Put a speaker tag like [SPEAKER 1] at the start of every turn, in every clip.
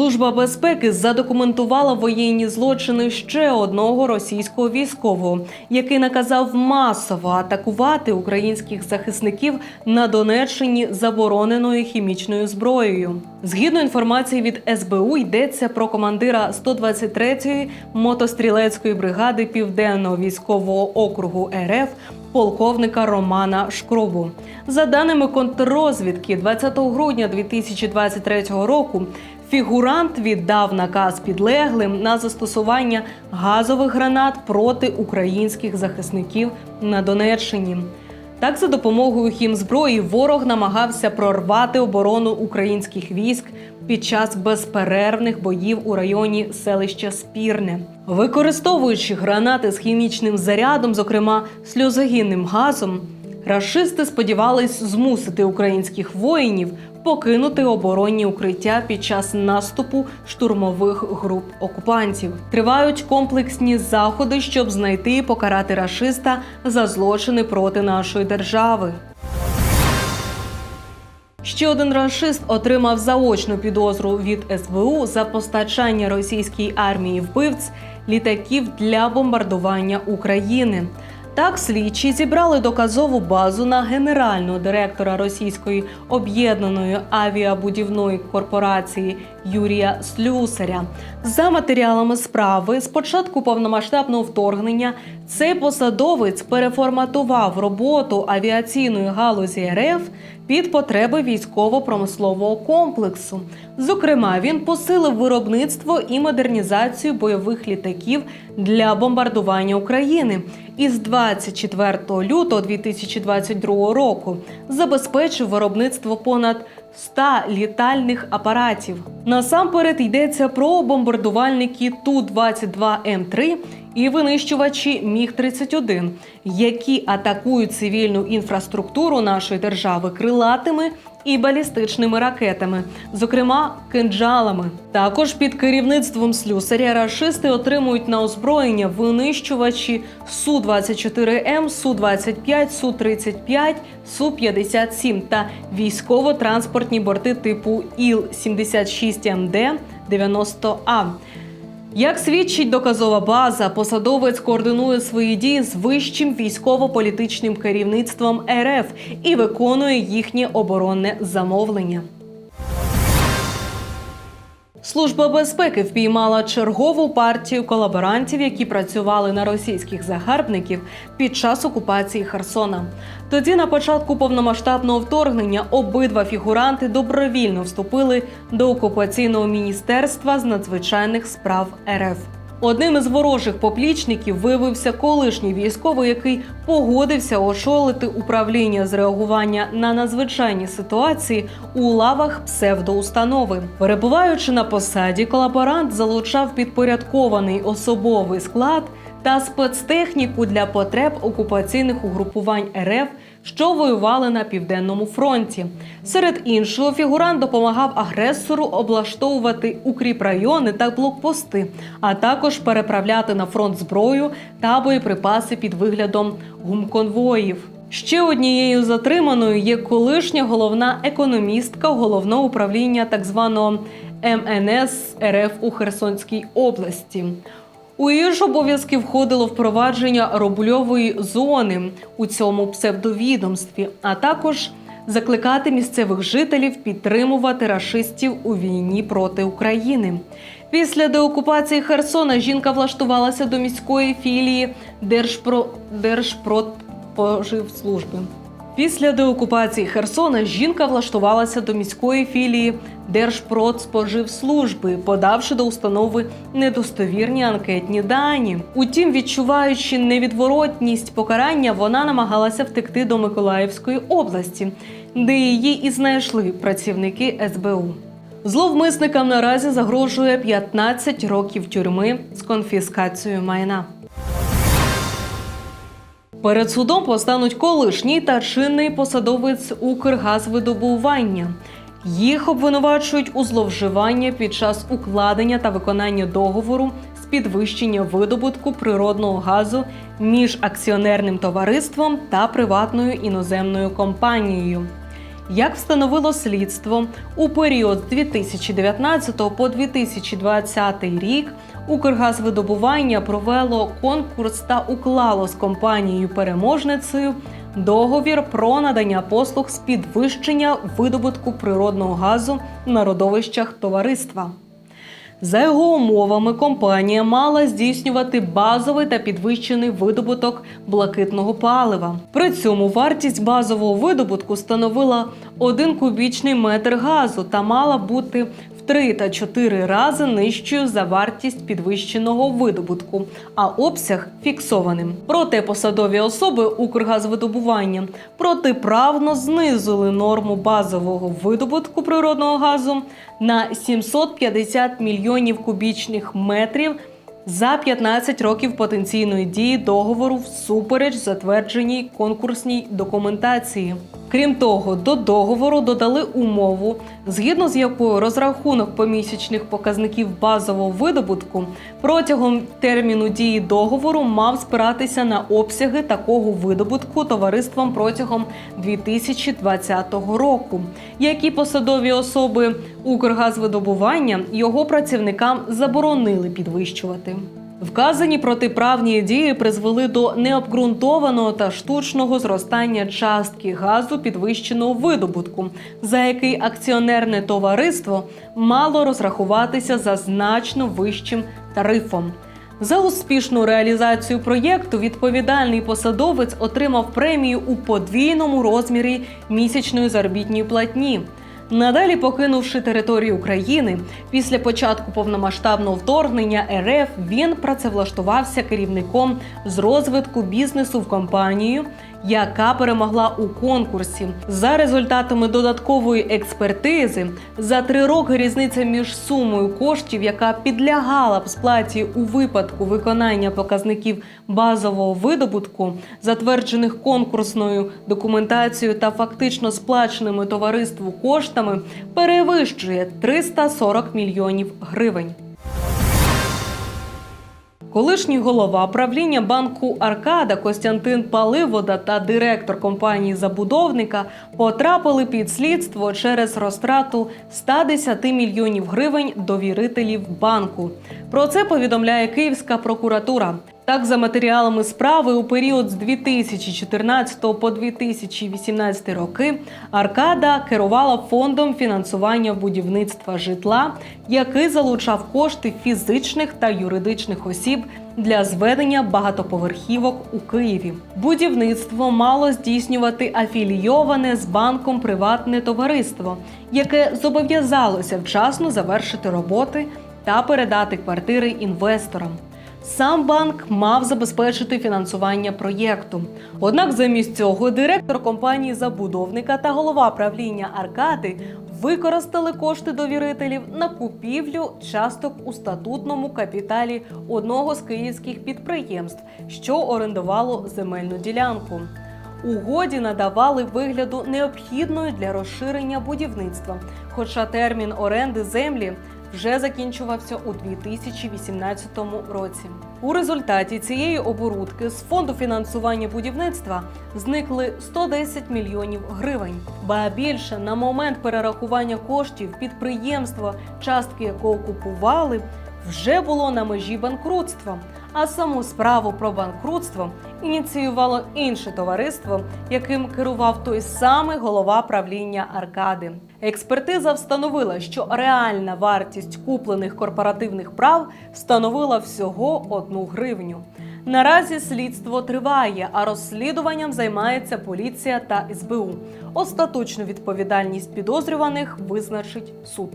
[SPEAKER 1] Служба безпеки задокументувала воєнні злочини ще одного російського військового, який наказав масово атакувати українських захисників на Донеччині забороненою хімічною зброєю. Згідно інформації від СБУ, йдеться про командира 123-ї мотострілецької бригади Південного військового округу РФ полковника Романа Шкробу. За даними контррозвідки, 20 грудня 2023 року фігурант віддав наказ підлеглим на застосування газових гранат проти українських захисників на Донеччині. Так, за допомогою хімзброї ворог намагався прорвати оборону українських військ під час безперервних боїв у районі селища Спірне, використовуючи гранати з хімічним зарядом, зокрема сльозогінним газом. Рашисти сподівались змусити українських воїнів покинути оборонні укриття під час наступу штурмових груп окупантів. Тривають комплексні заходи, щоб знайти і покарати рашиста за злочини проти нашої держави. Ще один рашист отримав заочну підозру від СБУ за постачання російській армії вбивць літаків для бомбардування України. Так, слідчі зібрали доказову базу на генерального директора російської об'єднаної авіабудівної корпорації Юрія Слюсаря. За матеріалами справи, з початку повномасштабного вторгнення цей посадовець переформатував роботу авіаційної галузі РФ під потреби військово-промислового комплексу. Зокрема, він посилив виробництво і модернізацію бойових літаків для бомбардування України. І з 24 лютого 2022 року забезпечив виробництво понад 100 літальних апаратів. Насамперед йдеться про бомбардувальники Ту-22М3 і винищувачі Міг-31, які атакують цивільну інфраструктуру нашої держави крилатими і балістичними ракетами, зокрема кинджалами. Також під керівництвом слюсаря рашисти отримують на озброєння винищувачі Су-24М, Су-25, Су-35, Су-57 та військово-транспортні борти типу Іл-76МД 90А. Як свідчить доказова база, посадовець координує свої дії з вищим військово-політичним керівництвом РФ і виконує їхнє оборонне замовлення. Служба безпеки впіймала чергову партію колаборантів, які працювали на російських загарбників під час окупації Херсона. Тоді, на початку повномасштабного вторгнення, обидва фігуранти добровільно вступили до окупаційного міністерства з надзвичайних справ РФ. Одним із ворожих поплічників виявився колишній військовий, який погодився очолити управління з реагування на надзвичайні ситуації у лавах псевдоустанови. Перебуваючи на посаді, колаборант залучав підпорядкований особовий склад та спецтехніку для потреб окупаційних угрупувань РФ, що воювали на південному фронті. Серед іншого, фігурант допомагав агресору облаштовувати укріпрайони та блокпости, а також переправляти на фронт зброю та боєприпаси під виглядом гумконвоїв. Ще однією затриманою є колишня головна економістка головного управління так званого МНС РФ у Херсонській області. У її ж обов'язки входило впровадження рубльової зони у цьому псевдовідомстві, а також закликати місцевих жителів підтримувати рашистів у війні проти України. Після деокупації Херсона жінка влаштувалася до міської філії Держпро... Держпродспоживслужби. Після деокупації Херсона жінка влаштувалася до міської філії Держпродспоживслужби, подавши до установи недостовірні анкетні дані. Утім, відчуваючи невідворотність покарання, вона намагалася втекти до Миколаївської області, де її і знайшли працівники СБУ. Зловмисникам наразі загрожує 15 років тюрми з конфіскацією майна. Перед судом постануть колишній та чинний посадовець Укргазвидобування. Їх обвинувачують у зловживанні під час укладення та виконання договору з підвищення видобутку природного газу між акціонерним товариством та приватною іноземною компанією. Як встановило слідство, у період з 2019 по 2020 рік Укргазвидобування провело конкурс та уклало з компанією переможницею договір про надання послуг з підвищення видобутку природного газу на родовищах товариства. За його умовами, компанія мала здійснювати базовий та підвищений видобуток блакитного палива. При цьому вартість базового видобутку становила 1 кубічний метр газу та мала бути 3 та 4 рази нижчою за вартість підвищеного видобутку, а обсяг фіксованим. Проте посадові особи Укргазвидобування протиправно знизили норму базового видобутку природного газу на 750 мільйонів кубічних метрів за 15 років потенційної дії договору всупереч затвердженій конкурсній документації. Крім того, до договору додали умову, згідно з якою розрахунок помісячних показників базового видобутку протягом терміну дії договору мав спиратися на обсяги такого видобутку товариством протягом 2020 року, які посадові особи Укргазвидобування його працівникам заборонили підвищувати. Вказані протиправні дії призвели до необґрунтованого та штучного зростання частки газу підвищеного видобутку, за який акціонерне товариство мало розрахуватися за значно вищим тарифом. За успішну реалізацію проєкту відповідальний посадовець отримав премію у подвійному розмірі місячної заробітної платні. Надалі, покинувши територію України, після початку повномасштабного вторгнення РФ він працевлаштувався керівником з розвитку бізнесу в компанію, яка перемогла у конкурсі. За результатами додаткової експертизи, за три роки різниця між сумою коштів, яка підлягала б сплаті у випадку виконання показників базового видобутку, затверджених конкурсною документацією та фактично сплаченими товариству коштами, перевищує 340 мільйонів гривень. Колишній голова правління банку Аркада Костянтин Паливода та директор компанії забудовника потрапили під слідство через розтрату 110 мільйонів гривень довірителів банку. Про це повідомляє Київська прокуратура. Так, за матеріалами справи у період з 2014 по 2018 роки Аркада керувала фондом фінансування будівництва житла, який залучав кошти фізичних та юридичних осіб для зведення багатоповерхівок у Києві. Будівництво мало здійснювати афілійоване з банком приватне товариство, яке зобов'язалося вчасно завершити роботи та передати квартири інвесторам. Сам банк мав забезпечити фінансування проєкту. Однак, замість цього, директор компанії забудовника та голова правління Аркади використали кошти довірителів на купівлю часток у статутному капіталі одного з київських підприємств, що орендувало земельну ділянку. Угоді надавали вигляду необхідною для розширення будівництва, хоча термін оренди землі вже закінчувався у 2018 році. У результаті цієї оборудки з фонду фінансування будівництва зникли 110 мільйонів гривень. Ба більше на момент перерахування коштів підприємства, частки якого купували, вже було на межі банкрутства. А саму справу про банкрутство ініціювало інше товариство, яким керував той самий голова правління Аркади. Експертиза встановила, що реальна вартість куплених корпоративних прав становила всього одну гривню. Наразі слідство триває, а розслідуванням займається поліція та СБУ. Остаточну відповідальність підозрюваних визначить суд.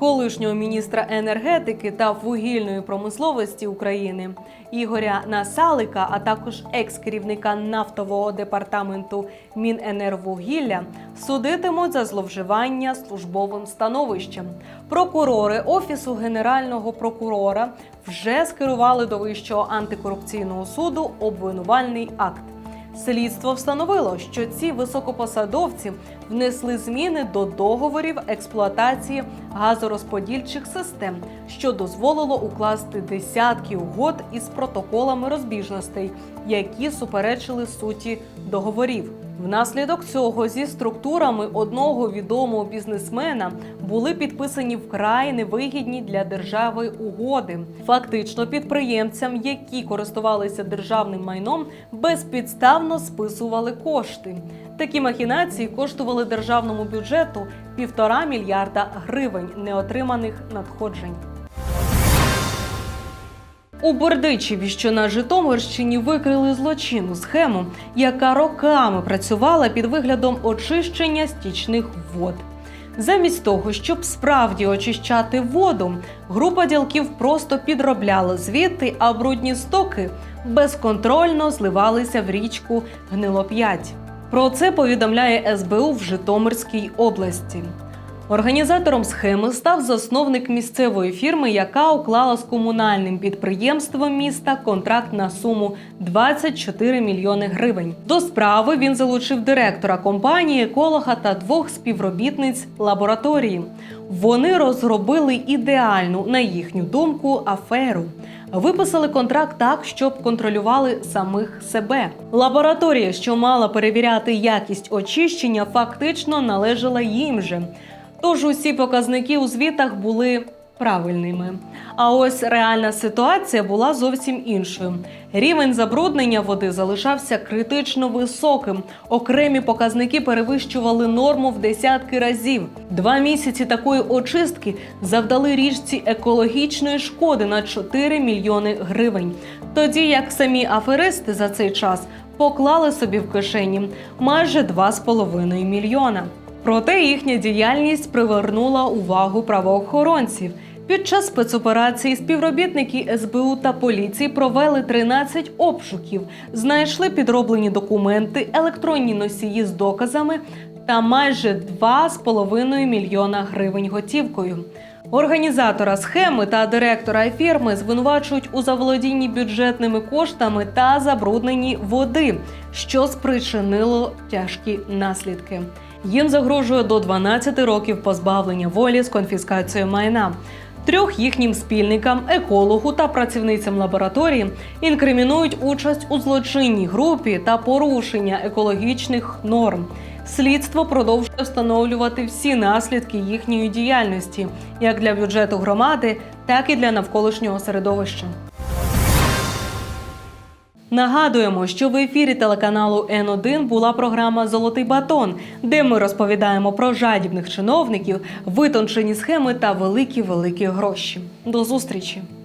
[SPEAKER 1] Колишнього міністра енергетики та вугільної промисловості України Ігоря Насалика, а також екс-керівника нафтового департаменту Міненервугілля судитимуть за зловживання службовим становищем. Прокурори офісу генерального прокурора вже скерували до вищого антикорупційного суду обвинувальний акт. Слідство встановило, що ці високопосадовці внесли зміни до договорів експлуатації газорозподільчих систем, що дозволило укласти десятки угод із протоколами розбіжностей, які суперечили суті договорів. Внаслідок цього зі структурами одного відомого бізнесмена були підписані вкрай невигідні для держави угоди. Фактично, підприємцям, які користувалися державним майном, безпідставно списували кошти. Такі махінації коштували державному бюджету півтора мільярда гривень неотриманих надходжень. У Бердичеві, що на Житомирщині, викрили злочинну схему, яка роками працювала під виглядом очищення стічних вод. Замість того, щоб справді очищати воду, група ділків просто підробляла звідти, а брудні стоки безконтрольно зливалися в річку Гнилоп'ять. Про це повідомляє СБУ в Житомирській області. Організатором схеми став засновник місцевої фірми, яка уклала з комунальним підприємством міста контракт на суму 24 мільйони гривень. До справи він залучив директора компанії, еколога та двох співробітниць лабораторії. Вони розробили ідеальну, на їхню думку, аферу. Виписали контракт так, щоб контролювали самих себе. Лабораторія, що мала перевіряти якість очищення, фактично належала їм же. Тож усі показники у звітах були правильними. А ось реальна ситуація була зовсім іншою. Рівень забруднення води залишався критично високим. Окремі показники перевищували норму в десятки разів. Два місяці такої очистки завдали річці екологічної шкоди на 4 мільйони гривень. Тоді як самі аферисти за цей час поклали собі в кишені майже 2,5 мільйона. Проте їхня діяльність привернула увагу правоохоронців. Під час спецоперації співробітники СБУ та поліції провели 13 обшуків, знайшли підроблені документи, електронні носії з доказами та майже 2,5 мільйона гривень готівкою. Організатора схеми та директора фірми звинувачують у заволодінні бюджетними коштами та забрудненні води, що спричинило тяжкі наслідки. Їм загрожує до 12 років позбавлення волі з конфіскацією майна. Трьох їхнім спільникам, екологу та працівницям лабораторії інкримінують участь у злочинній групі та порушення екологічних норм. Слідство продовжує встановлювати всі наслідки їхньої діяльності, як для бюджету громади, так і для навколишнього середовища. Нагадуємо, що в ефірі телеканалу Н1 була програма Золотий батон, де ми розповідаємо про жадібних чиновників, витончені схеми та великі великі гроші. До зустрічі!